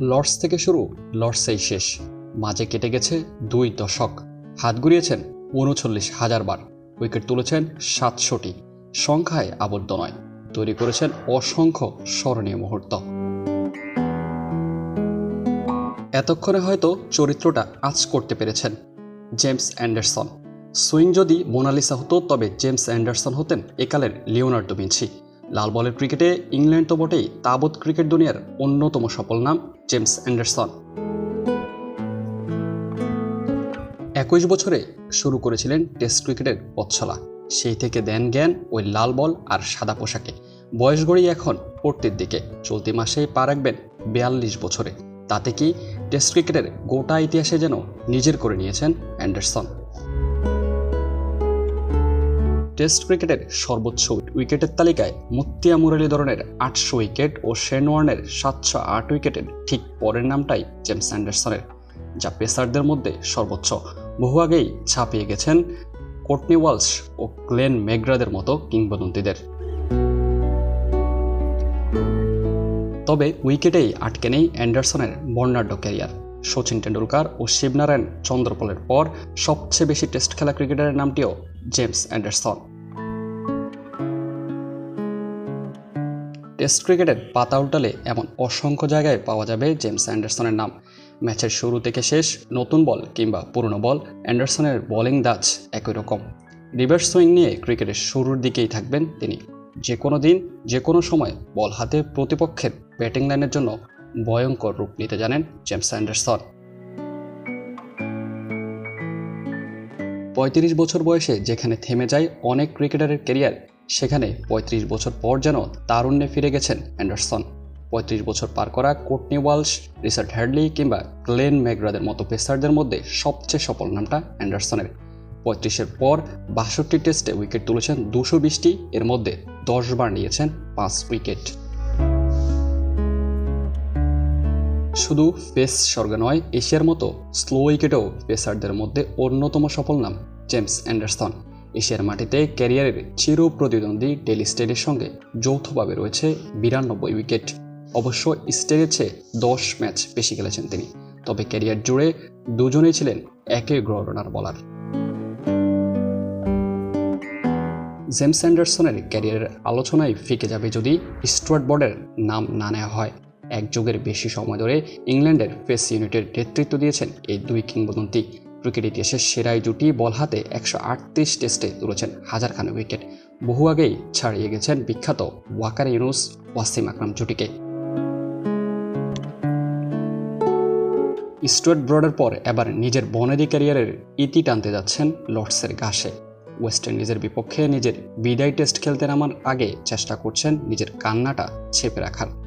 Lords থেকে শুরু, লর্ডসেই শেষ। মাঝে কেটে গেছে দুই দশক। হাত ঘুরিয়েছেন উনচল্লিশ হাজার বার। উইকেট তুলেছেন সাতশোটি সংখ্যায় আবদ্ধ নয়। তৈরি করেছেন অসংখ্য স্মরণীয় মুহূর্ত। এতক্ষণে হয়তো চরিত্রটা আজ করতে পেরেছেন জেমস অ্যান্ডারসন। সুইং যদি মোনালিসা হতো, তবে জেমস অ্যান্ডারসন হতেন একালের লিওনার্দো ভিঞ্চি। লাল বলের ক্রিকেটে ইংল্যান্ড তো বটেই তাবৎ ক্রিকেট দুনিয়ার অন্যতম সফল নাম জেমস অ্যান্ডারসন। একুশ বছরে শুরু করেছিলেন টেস্ট ক্রিকেটের পথছলা সেই থেকে দেন জ্ঞান ওই লাল বল আর সাদা পোশাকে। বয়স গড়িয়ে এখন পড়তির দিকে। চলতি মাসেই পা রাখবেন বিয়াল্লিশ বছরে। তাতে কি টেস্ট ক্রিকেটের গোটা ইতিহাসে যেন নিজের করে নিয়েছেন অ্যান্ডারসন। টেস্ট ক্রিকেটের সর্বোচ্চ উইকেটের তালিকায় মুত্তিয়া মুরালি ধরনের আটশো উইকেট ও শেন ওয়ার্নের সাতশো আট উইকেটের ঠিক পরের নামটাই জেমস অ্যান্ডারসনের, যা পেসারদের মধ্যে সর্বোচ্চ। বহু আগেই ছাপিয়ে গেছেন কোটনি ওয়ালস ও ক্লেন মেগ্রাদের মতো কিংবদন্তিদের। তবে উইকেটেই আটকে নেই অ্যান্ডারসনের বর্ণাঢ্য ক্যারিয়ার। সচিন টেন্ডুলকার ও শিবনারায়ণ চন্দ্রপলের পর সবচেয়ে বেশি টেস্ট খেলা ক্রিকেটারের নামটিও জেমস অ্যান্ডারসন। টেস্ট ক্রিকেটের পাতা উল্টালে এমন অসংখ্য জায়গায় পাওয়া যাবে জেমস অ্যান্ডারসনের নাম। ম্যাচের শুরু থেকে শেষ নতুন বল কিংবা পুরনো বল অ্যান্ডারসনের বোলিং দাজ একই রকম। রিভার্স সুইং নিয়ে ক্রিকেটের শুরুর দিকেই থাকবেন তিনি। যে কোনো দিন যে কোনো সময় বল হাতে প্রতিপক্ষের ব্যাটিং লাইনের জন্য ভয়ঙ্কর রূপ নিতে জানেন জেমস অ্যান্ডারসন। পঁয়ত্রিশ বছর বয়সে যেখানে থেমে যায় অনেক ক্রিকেটারের ক্যারিয়ার সেখানে পঁয়ত্রিশ বছর পর যেন তারুণ্যে ফিরে গেছেন অ্যান্ডারসন। পঁয়ত্রিশ বছর পার করা কোটনি ওয়ালস রিচার্ড হ্যাডলি কিংবা গ্লেন ম্যাগ্রাদের মতো পেসারদের মধ্যে সবচেয়ে সফল নামটা অ্যান্ডারসনের। পঁয়ত্রিশের পর বাষট্টি টেস্টে উইকেট তুলেছেন দুশো বিশটি, এর মধ্যে দশ বার নিয়েছেন পাঁচ উইকেট। শুধু পেস স্বর্গ নয়, এশিয়ার মতো স্লো উইকেটেও পেসারদের মধ্যে অন্যতম সফল নাম জেমস অ্যান্ডারসন। এশিয়ার মাটিতে ক্যারিয়ারের চির প্রতিদ্বন্দ্বী ডেলি স্টেটের সঙ্গে যৌথভাবে রয়েছে বিরানব্বই উইকেট। অবশ্য স্টেটের চেয়ে দশ ম্যাচ বেশি খেলেছেন তিনি। তবে ক্যারিয়ার জুড়ে দুজনেই ছিলেন একে গ্রহণার বলার। জেমস অ্যান্ডারসনের ক্যারিয়ারের আলোচনায় ফিকে যাবে যদি স্টুয়ার্ট বোর্ডের নাম না নেওয়া হয়। এক যুগের বেশি সময় ধরে ইংল্যান্ডের পেস ইউনিটের নেতৃত্ব দিয়েছেন এই দুই কিংবদন্তি। ক্রিকেট ইতিহাসের সেরাই জুটি বল হাতে একশো আটত্রিশ টেস্টে তুলেছেন হাজার খানে উইকেট। বহু আগেই ছাড়িয়ে গেছেন বিখ্যাত ওয়াকার ইউনুস ওয়াসিম আকরাম জুটিকে। স্টুয়ার্ট ব্রডের পর এবার নিজের বনেদি ক্যারিয়ারের ইতি টানতে যাচ্ছেন লর্ডসের ঘাসে। ওয়েস্ট ইন্ডিজের বিপক্ষে নিজের বিদায় টেস্ট খেলতে নামার আগে চেষ্টা করছেন নিজের কান্নাটা চেপে রাখার।